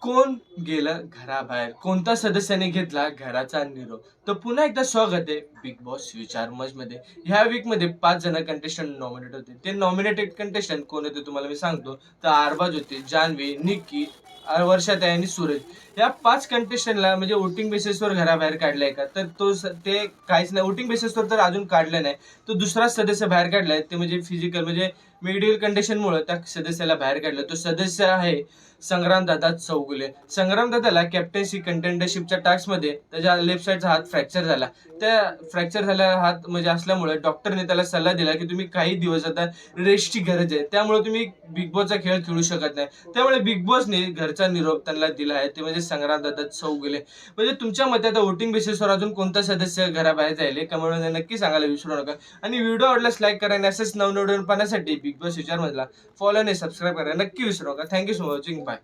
कोण गेलं घराबाहेर? कोणत्या सदस्याने घेतला घराचा निरोप? तर पुन्हा एकदा स्वागत आहे बिग बॉस विचार मजमध्ये ह्या वीकमध्ये पाच जण कंटेस्टंट नॉमिनेट होते. ते नॉमिनेटेड कंटेस्टंट कोण होते तुम्हाला मी सांगतो? तर आरबाज होते जान्हवी निक्की वर्षात वर्षाताई आणि सूरज. या पाच कंटेस्टंटला म्हणजे वोटिंग बेसिसवर घराबाहेर काढलाय का? तर तो स- ते काहीच नाही. वोटिंग बेसिसवर तर अजून काढलं नाही. तो दुसरा सदस्य बाहेर काढलाय. ते म्हणजे फिजिकल म्हणजे मेडिकल कंडिशनमुळे त्या सदस्याला बाहेर काढलं. तो सदस्य आहे संग्रामदादा चौगुले. संग्रामदादाला कॅप्टन्सी कंटेंडरशिपच्या टास्कमध्ये त्याच्या लेफ्ट साईडचा हात फ्रॅक्चर झाला. त्या फ्रॅक्चर झालेला हात म्हणजे असल्यामुळे डॉक्टरने त्याला सल्ला दिला की तुम्ही काही दिवस आता रेस्टची गरज आहे. त्यामुळे तुम्ही बिग बॉसचा खेळ खेळू शकत नाही. त्यामुळे बिग बॉसने घरचा निरोप त्यांना दिला आहे. ते म्हणजे संग्रामदादा चौगुले. म्हणजे तुमच्या मते आता वोटिंग बेसिसवर अजून कोणता सदस्य घराबाहेर जाईल कमेंटमध्ये नक्की सांगायला विसरू नका. आणि व्हिडिओ आवडल्यास लाईक करा आणि असेच नवनवीन पाहण्यासाठी बिग बॉस विचार मधला फॉलो आणि सबस्क्राईब करा. नक्की विसरू नका. Thank you so much watching bye